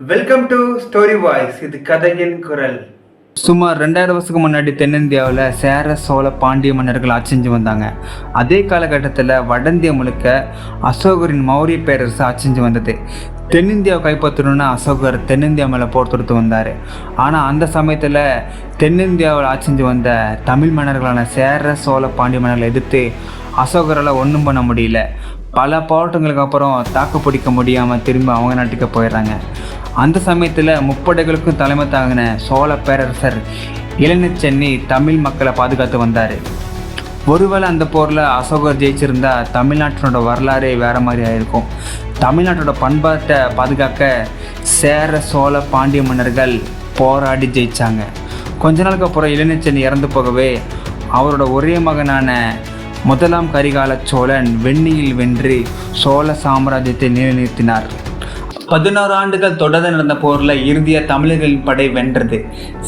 Welcome to story voice இது கதையின் குரல். சுமார் ரெண்டாயிரம் வருஷத்துக்கு முன்னாடி தென்னிந்தியாவில் சேர சோழ பாண்டிய மன்னர்கள் ஆட்சி செஞ்சு வந்தாங்க. அதே காலகட்டத்தில் வடந்திய முழுக்க அசோகரின் மௌரிய பேரரசு ஆட்சி செஞ்சு வந்தது. தென்னிந்தியாவை கைப்பற்றணும்னு அசோகர் தென்னிந்தியா மேலே போர் தொடுத்து வந்தார். ஆனால் அந்த சமயத்தில் தென்னிந்தியாவில் ஆட்சி செஞ்சு வந்த தமிழ் மன்னர்களான சேர சோழ பாண்டிய மன்னர்களை எதிர்த்து அசோகரால் ஒன்றும் பண்ண முடியல. பல போராட்டங்களுக்கு அப்புறம் தாக்கு பிடிக்க முடியாமல் திரும்ப அவங்க நாட்டுக்கு போயிடுறாங்க. அந்த சமயத்தில் முப்படைகளுக்கும் தலைமை தாங்கின சோழ பேரரசர் இளநச்சென்னி தமிழ் மக்களை பாதுகாத்து வந்தார். ஒருவேளை அந்த போரில் அசோகர் ஜெயிச்சிருந்தா தமிழ்நாட்டினோட வரலாறே வேறு மாதிரி ஆயிருக்கும். தமிழ்நாட்டோட பண்பாட்டை பாதுகாக்க சேர சோழ பாண்டிய மன்னர்கள் போராடி ஜெயித்தாங்க கொஞ்ச நாளுக்கு அப்புறம் இளநச்சென்னி இறந்து போகவே அவரோட ஒரே மகனான முதலாம் கரிகால சோழன் வெண்ணியில் வென்று சோழ சாம்ராஜ்யத்தை நிலைநிறுத்தினார். பதினோரு ஆண்டுகள் தொடர்ந்து நடந்த போரில் இறுதியாக தமிழர்களின் படை வென்றது.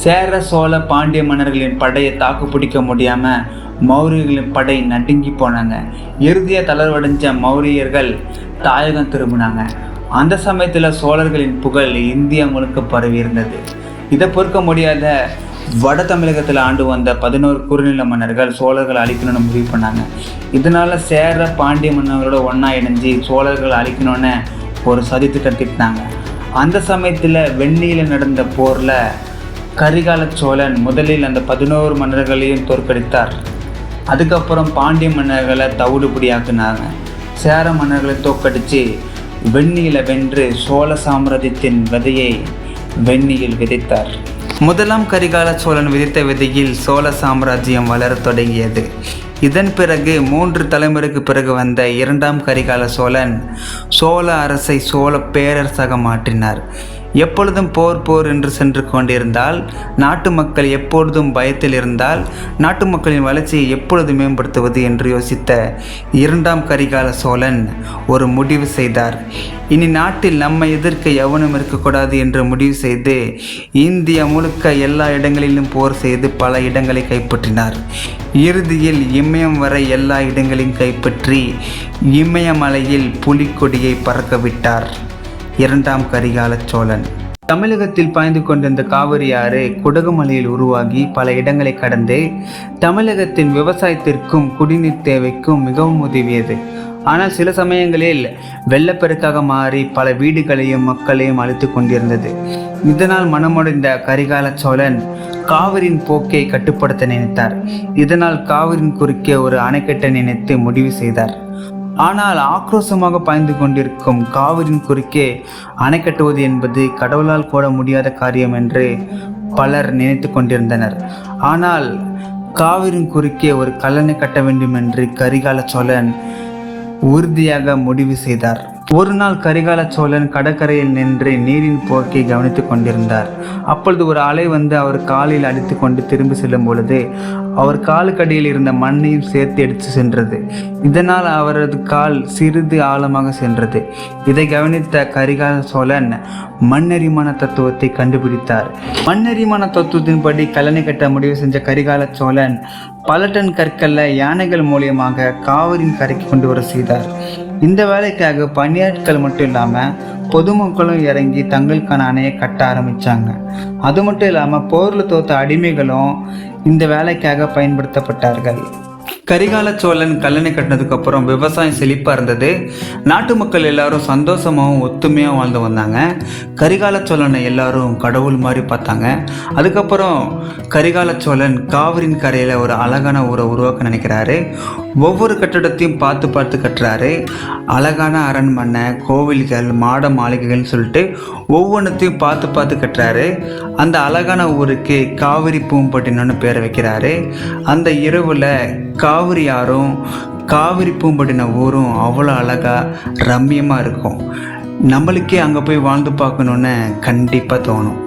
சேர சோழ பாண்டிய மன்னர்களின் படையை தாக்கு பிடிக்க முடியாமல் மௌரியர்களின் படை நடுங்கி போனாங்க. இறுதியாக தளர்வடைஞ்ச மௌரியர்கள் தாயகம் திரும்பினாங்க. அந்த சமயத்தில் சோழர்களின் புகழ் இந்தியா முழுக்க பரவி இருந்தது. இதை பொறுக்க முடியாத வட தமிழகத்தில் ஆண்டு வந்த பதினோரு குறுநில மன்னர்கள் சோழர்கள் அழிக்கணும்னு முடிவு பண்ணாங்க. இதனால சேர பாண்டிய மன்னர்களோட ஒன்றா இணைஞ்சு சோழர்கள் அழிக்கணும்னு ஒரு சதி திட்டம் திட்டினாங்க. அந்த சமயத்தில் வெண்ணியில் நடந்த போரில் கரிகால சோழன் முதலில் அந்த பதினோரு மன்னர்களையும் தோற்கடித்தார். அதுக்கப்புறம் பாண்டிய மன்னர்களை தவிடுபடியாக்குனாங்க. சேர மன்னர்களை தோற்கடித்து வெண்ணியில வென்று சோழ சாம்ராஜ்யத்தின் விதையை வெண்ணியில் விதைத்தார். முதலாம் கரிகால சோழன் விதித்த விதையில் சோழ சாம்ராஜ்யம் வளர தொடங்கியது. இதன் பிறகு மூன்று தலைமுறைக்கு பிறகு வந்த இரண்டாம் கரிகால சோழன் சோழ அரசை சோழ பேரரசாக மாற்றினார். எப்பொழுதும் போர் போர் என்று சென்று கொண்டிருந்தால் நாட்டு மக்கள் எப்பொழுதும் பயத்தில் இருந்தால் நாட்டு மக்களின் வளர்ச்சியை எப்பொழுது மேம்படுத்துவது என்று யோசித்த இரண்டாம் கரிகால சோழன் ஒரு முடிவு செய்தார். இனி நாட்டில் நம்மை எதிர்க்க எவனும் இருக்கக்கூடாது என்று முடிவு செய்து இந்தியா முழுக்க எல்லா இடங்களிலும் போர் செய்து பல இடங்களை கைப்பற்றினார். இறுதியில் இமயம் வரை எல்லா இடங்களையும் கைப்பற்றி இமயமலையில் புலிக்கொடியை பறக்கவிட்டார். இரண்டாம் கரிகால சோழன். தமிழகத்தில் பாய்ந்து கொண்டிருந்த காவிரி ஆறு குடகுமலையில் உருவாகி பல இடங்களை கடந்து தமிழகத்தின் விவசாயத்திற்கும் குடிநீர் தேவைக்கும் மிகவும் உதவியது. ஆனால் சில சமயங்களில் வெள்ளப்பெருக்காக மாறி பல வீடுகளையும் மக்களையும் அழித்து கொண்டிருந்தது. இதனால் மனமுடைந்த கரிகால சோழன் காவிரியின் போக்கை கட்டுப்படுத்த நினைத்தார். இதனால் காவிரியின் குறுக்கே ஒரு அணைக்கட்டை நினைத்து முடிவு செய்தார். ஆனால் ஆக்ரோஷமாக பாய்ந்து கொண்டிருக்கும் காவிரியின் குறுக்கே அணை கட்டுவது என்பது கடவுளால் கூட முடியாத காரியம் என்று பலர் நினைத்து கொண்டிருந்தனர். ஆனால் காவிரின் குறுக்கே ஒரு கல்லணை கட்ட வேண்டும் என்று கரிகால சோழன் உறுதியாக முடிவு செய்தார். ஒரு நாள் கரிகால சோழன் கடற்கரையில் நின்று நீரின் போக்கை கவனித்துக் கொண்டிருந்தார். அப்பொழுது ஒரு அலை வந்து அவர் காலில் அடித்து கொண்டு திரும்பி செல்லும் பொழுது அவர் காலுக்கடியில் இருந்த மண்ணையும் சேர்த்து எடுத்து சென்றது. இதனால் அவரது கால் சிறிது ஆழமாக சென்றது. இதை கவனித்த கரிகால சோழன் மண்ணெரிமான தத்துவத்தை கண்டுபிடித்தார். மண்ணெரிமான தத்துவத்தின்படி கல்லணை கட்ட முடிவு செஞ்ச கரிகால சோழன் பல டன் கற்களை யானைகள் மூலியமாக காவிரியின் கரைக்கு கொண்டு வர செய்தார். இந்த வேலைக்காக பணியாட்கள் மட்டும் இல்லாமல் பொதுமக்களும் இறங்கி தங்களுக்கான அணையை கட்ட ஆரம்பித்தாங்க அது மட்டும் இல்லாமல் போரில் தோத்த அடிமைகளும் இந்த வேலைக்காக பயன்படுத்தப்பட்டார்கள். கரிகால சோழன் கல்லணை கட்டினதுக்கு அப்புறம் விவசாயம் செழிப்பாக இருந்தது. நாட்டு மக்கள் எல்லாரும் சந்தோஷமாகவும் ஒத்துமையாக வாழ்ந்து வந்தாங்க. கரிகால சோழனை எல்லாரும் கடவுள் மாதிரி பார்த்தாங்க. அதுக்கப்புறம் கரிகால சோழன் காவிரின் கரையில் ஒரு அழகான ஊரை உருவாக்க நினைக்கிறாரு. ஒவ்வொரு கட்டடத்தையும் பார்த்து பார்த்து கட்டுறாரு. அழகான அரண்மனை கோவில்கள் மாட மாளிகைகள்னு சொல்லிட்டு ஒவ்வொன்றத்தையும் பார்த்து பார்த்து கட்டுறாரு. அந்த அழகான ஊருக்கு காவிரி பூம்பட்டினம்னு பேரை வைக்கிறாரு. அந்த இரவில் காவிரி ஆறும் காவிரி பூம்பட்டின ஊரும் அவ்வளோ அழகாக ரம்மியமாக இருக்கும். நம்மளுக்கே அங்கே போய் வாழ்ந்து பார்க்கணுன்னு கண்டிப்பாக தோணும்.